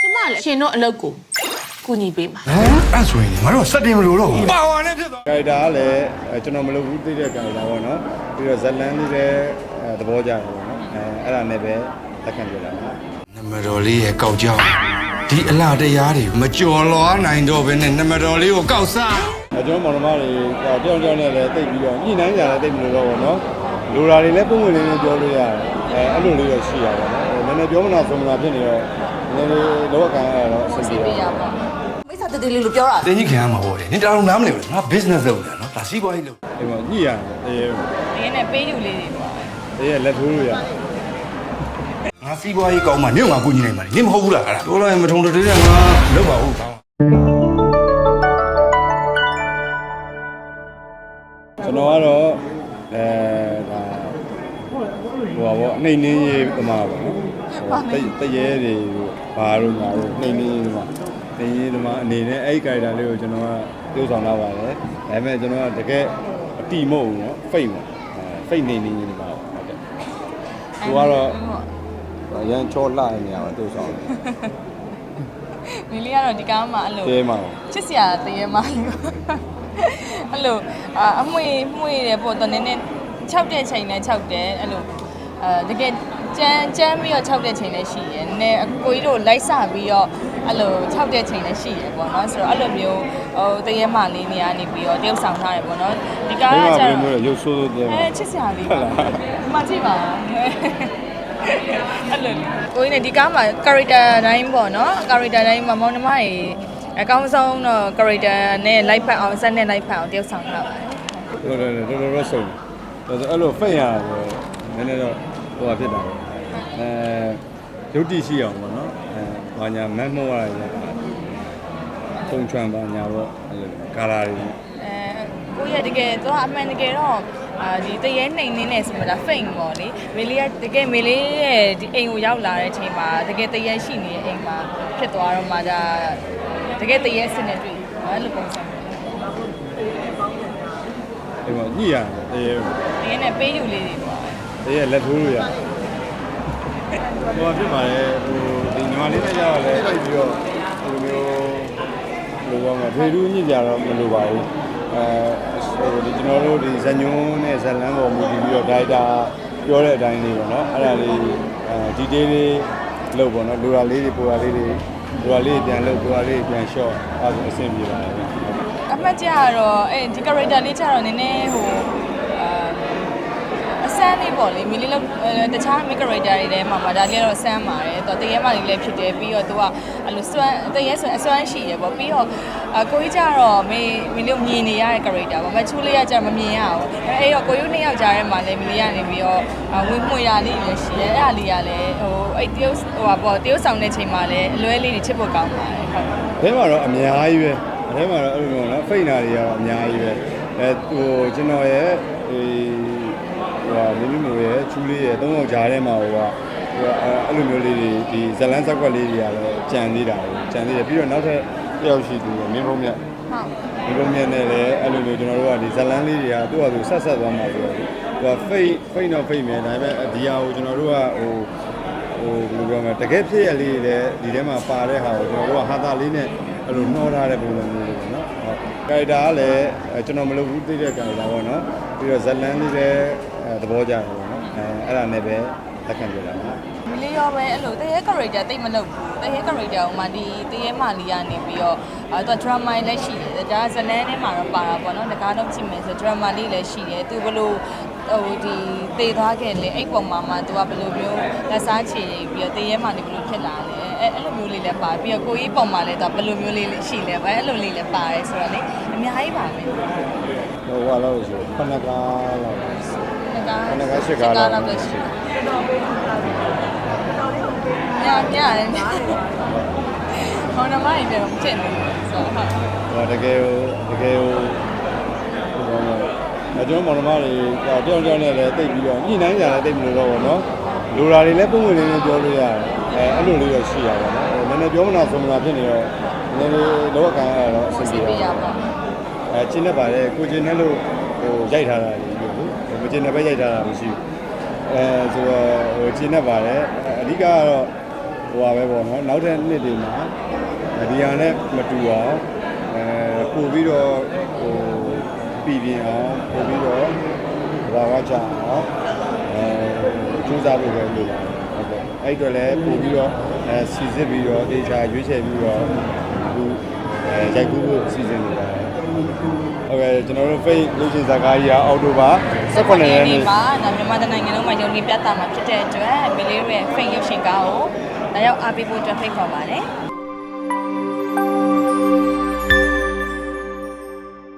ကျမလည်းရှင်တို့အလုပ်ကိုကူညီပေးမှာဟမ်အဲ့ဆိုရင်ငါတို့စက်တင်မလို့တော့ဘူးပါဝါနဲ့ဖြစ်သွားကာရီတာကလည်းအဲကျွန်တော်မလုပ်ဘူးသိတဲ့ကာရီတာပေါ့နော်ပြီးတော့ဇက်လန်လေးလည်းအဲသဘောကျတယ်ပေါ့နော်အဲအဲ့ဒါနဲ့ပဲလက်ခံပြလာတာနမတော်လေးရဲ့ကောက်ကြောက်ဒီအလားတရားတွေမကြော်လွားနိုင်တော့ဘဲနဲ့နမတော်လေးကိုကောက်စားအဲကျွန်တော်မောင်နှမတွေတယောက်တယောက်နဲ့လည်းတိတ်ပြီးတော့ညှိနှိုင်းကြတယ်တိတ်မလို့တော့ပေါ့နော်လူရာတွေလည်းပုံဝင်လေးလေးပြောလို့ရတယ်အဲအဲ့လိုလေးတော့ရှိရပါတော့နည်းနည်းပြောမနာဆုံးမနာဖြစ်နေတော့ နည်းနည်းလောကခံရတော့အဆင်ပြေပေးရပါပါမိစ္ဆာတတိလေးလို့ပြောတာတင်းကြီးခံရမှာပေါ့လေနင်တအားလုံးနားမလည်ဘူးငါ business လုပ်နေတာနော်ဒါစီးပွားရေးလုပ်ဒီမှာညှိရတယ်အေးဒီနေ့ပေးယူလေးတွေပေါ့အေးလက်ထိုးလို့ရတယ်ငါစီးပွားရေးကောင်းမှနင့်ကကူညီနိုင်မှာလေနင်မဟုတ်ဘူးလားအဲ့ဒါပြောလိုက်ရင်မထုံတည်းတဲ့ငါလုပ်ပါဦးကောင်းကျွန်တော်ကတော့အဲဒါဟိုပါပေါ့နှိမ့်နှင်းရေးပမာပေါ့နော်ဟို တတရဲတွေဘာလို့ညာလို့နှိမ့်နှင်းရေးပမာနှိမ့်ရေးပမာအနေနဲ့အဲ့ဒီ character လေးကိုကျွန်တော်ကတိုးဆောင်လာပါတယ်ဒါပေမဲ့ကျွန်တော်ကတကယ်အတိမဟုတ်ဘူးနော် fake ပေါ့အဲ fake နေနေနေပါဟုတ်တယ်သူကတော့ရန်ချောလှနေရပါတိုးဆောင်မီလီကတော့ဒီကားမှာအဲ့လိုတဲမှာချစ်စရာတရေမလေးအဲ့လိုအာအမွေမွေတယ်ပေါ့တော့နည်းနည်း6တဲ့ချိန်နဲ့6တယ်အဲ့လိုအဲတကယ် ကြမ်းကြမ်းပြီးတော့6တဲ့ချိန်လည်းရှိရယ်နည်းနည်းအကိုကြီးတို့လိုက်စပြီးတော့အဲ့လို6တဲ့ချိန်လည်းရှိရယ်ပေါ့နော်ဆိုတော့အဲ့လိုမျိုးဟိုတရေမလေးနေရာနေပြီးတော့တယောက်ဆောင်ထားတယ်ပေါ့နော်ဒီကားဒီကမှာကျဘယ်တော့လိုလဲရုပ်ဆိုးဆိုးတဲမှာအဲချစ်စရာလေးပါဒီမှာကြည့်ပါအဲ့လိုကိုင်းနေဒီကားမှာ character တိုင်းပေါ့နော် character တိုင်းမှာမောင်နှမတွေအကောင်းဆုံးတော့ character နဲ့ live ဖတ်အောင်စက်နဲ့ live ဖတ်အောင်တယောက်ဆောင်ထားပါတယ်တော်တော်တော်တော်ဆုံးတော်တော်အဲ့လိုဖိတ်ရတယ်နည်းနည်းတော့ ဟိုဟာဖြစ်တာပဲအဲရုပ်တည်ရှိအောင်ပေါ့နော်အဲဘာညာမတ်မောရရပုံချွန်ပါညာပေါ့အဲ့လိုကာလာတွေအဲကိုရတကယ်တော့အမှန်တကယ်တော့အာဒီတရေနှိမ်နေနေဆိုမှဒါ fake ပေါ့လေမေလေးကတကယ်မေလေးရဲ့ဒီအိမ်ကိုရောက်လာတဲ့အချိန်မှာတကယ်တရေရှိနေတဲ့အိမ်မှာဖြစ်သွားတော့မှဒါတကယ်တရေအစ်စ်နဲ့တွေ့အဲ့လိုပုံစံဒီမှာညှိရတယ်တေးဒီနေ့နဲ့ပေးယူလေးတွေပေါ့ တေးလက်ထိုးလို့ရဟိုဖြစ်ပါလေဟိုဒီညီမလေးနဲ့ကြောက်လဲပြပြီးတော့ဒီလိုမျိုးလိုပါမှာဖေရူးညှိကြတော့မလိုပါဘူးအဲဟိုဒီကျွန်တော်တို့ဒီဇညွန်းနဲ့ဇလန်းပေါ်မူတည်ပြီးတော့ဒိုက်တာပြောတဲ့အတိုင်းလေးပေါ့နော်အဲ့ဒါလေးအဲဒီတေးလေးလုပ်ပေါ့နော်လိုရာလေးတွေပိုရာလေးတွေလိုရာလေးပြန်လုပ်ပိုရာလေးပြန်ရှော့အဲဒါဆိုအဆင်ပြေပါတယ်ဗျအမှတ်ကြတော့အဲဒီ character လေးကြတော့နည်းနည်းဟိုအာအ ဆန်းလေးပေါ့လေမီလေးလောက်တခြား main character တွေထဲမှာဗဒါလေးကတော့ဆန်းပါတယ်တော့တရေမလေးလည်းဖြစ်တယ်ပြီးတော့သူကအဲ့လိုစွမ်းတရေဆိုအစွမ်းရှိရပေါ့ပြီးတော့အကိုကြီးကြတော့မင်းမီလေးမြင်နေရတဲ့ character ပေါ့မချူလေးကကြမမြင်ရဘူးအဲ့တော့ကိုယူနှစ်ယောက်ကြားထဲမှာလည်းမီလေးကနေပြီးတော့ဝင်မှွေရလေးလည်းရှိတယ်အဲ့ဒါလေးကလည်းဟိုအဲ့တရုတ်ဟိုပါပေါ့တရုတ်ဆောင်တဲ့ချိန်မှာလည်းအလွဲလေးတွေချစ်ဖို့ကောင်းပါတယ်ဟုတ်။အဲမှာတော့အများကြီးပဲ။အဲမှာတော့အဲ့လိုမျိုးနော်ဖိတ်နာတွေကတော့အများကြီးပဲ။အဲဟိုကျွန်တော်ရဲ့အေးဟို ဟာမင်းမျိုးရဲ့ချူလေးရဲ့သုံးယောက်ကြားထဲမှာဟိုကဟိုအဲ့လိုမျိုးလေးတွေဒီဇလန်းဇက်ကွက်လေးတွေကလည်းကြံသေးတာပဲ။ကြံသေးတယ်ပြီးတော့နောက်ထပ်တယောက်ရှိသူမင်းဖုံးမြတ်ဟုတ်မင်းဖုံးမြတ်နဲ့လည်းအဲ့လိုမျိုးကျွန်တော်တို့ကဒီဇလန်းလေးတွေကသူ့ဟာသူဆက်ဆက်သွားမှာဆိုတော့သူကဖိတ်ဖိတ်တော့ဖိတ်မယ်ဒါပေမဲ့ဒီဟာကိုကျွန်တော်တို့ကဟိုဟိုဘယ်လိုပြောမလဲတကယ်ဖြစ်ရလေးတွေလည်းဒီထဲမှာပါတဲ့ဟာကိုကျွန်တော်တို့ကဟာတာလေးနဲ့အဲ့လိုနှောထားတဲ့ပုံစံမျိုးတွေပေါ့နော်ဟုတ်ကာရီတာကလည်းအဲကျွန်တော်မလုပ်ဘူးသိတဲ့ကာရီတာပေါ့နော်ပြီးတော့ဇလန်လေးလည်းအဲ သဘောကျတယ်ပေါ့နော်အဲအဲ့ဒါနဲ့ပဲလက်ခံပြလာတာမလေးရောပဲအဲ့လိုတရေ character တိတ်မလုပ်ဘူးတရေ character ဟိုမှာဒီတရေမလေးကနေပြီးတော့အဲသူ drama လည်းရှိတယ်ဒါဇလန်းထဲမှာတော့ပါတာပေါ့နော်တကားတော့ကြည့်မယ်ဆို drama လေးလည်းရှိတယ်သူဘလို့ဟိုဒီတည်သွားခဲ့လေအဲ့ပုံမှာမှသူကဘလို့မျိုးလက်စားချေပြီးတော့တရေမလေးဘလို့ဖြစ်လာလဲအဲ့အဲ့လိုမျိုးလေးလည်းပါပြီးတော့ကိုကြီးပုံမှာလည်းသူဘလို့မျိုးလေးရှိလဲပဲအဲ့လိုလေးလည်းပါတယ်ဆိုတော့လေအများကြီးပါပဲဟိုဟာလို့ဆိုခဏကားလောက်တ ကားခဏကားရှစ်ကားလောက်ပဲရှိညညရတယ်ဟောနမိုင်းပြန်မဖြစ်နေဆိုတော့ဟိုတကယ်ဟိုတကယ်ဟိုဟိုအဲကျွန်တော်မောင်နှမတွေတယောက်တယောက်နဲ့လည်းတိတ်ပြီးတော့ညှိနှိုင်းကြတယ်တိတ်မလို့တော့ဗောနော်လူရာတွေလည်းပုံဝင်လေးလေးပြောလို့ရတယ်အဲအဲ့လိုလေးတော့ရှိရပါတော့နည်းနည်းပြောမနာဆုံးမနာဖြစ်နေတော့နည်းနည်းလောကခံရတော့အဆင်စီပြေပေးရပါပါအဲကျင်းနေပါတယ်ကိုကျင်းနေလို့ဟိုရိုက်ထားတာကြီးလို့ မကျင်းနေပဲရိုက်ထားတာမရှိဘူးအဲဆိုတော့ဟိုကျင်းနေပါတယ်အဓိကကတော့ဟဟိုပါပဲပေါ့နော်နောက်တဲ့နှစ်တွေမှာဒီဟာနဲ့မတူအောင်အဲပို့ပြီးတော့ဟိုပြည်ပြင်းအောင်ပို့ပြီးတော့ဘာဝချအောင်အဲကျူးစားဖို့ပဲလိုပါတယ်ဟုတ်ကဲ့အဲ့အတွက်လည်းပို့ပြီးတော့အဲစီစစ်ပြီးတော့ဒေချာရွေးချယ်ပြီးတော့အခုအဲရိုက်ကူးဖို့စီစဉ်နေ ပါတယ်ဟုတ်ကဲ့ကျွန်တော်တို့ fake လူချင်းဇာကားကြီးကအောက်တိုဘာ18ရက်နေ့မှာဒါမြန်မာတိုင်းနိုင်ငံလုံးမှာယုံကြည်ပြသမှာဖြစ်တဲ့အတွက်မီလေးတို့ရဲ့ fake ရုပ်ရှင်ကားကိုဒါရောက်အားပေးဖို့အတွက်ဖိတ်ခေါ်ပါတယ်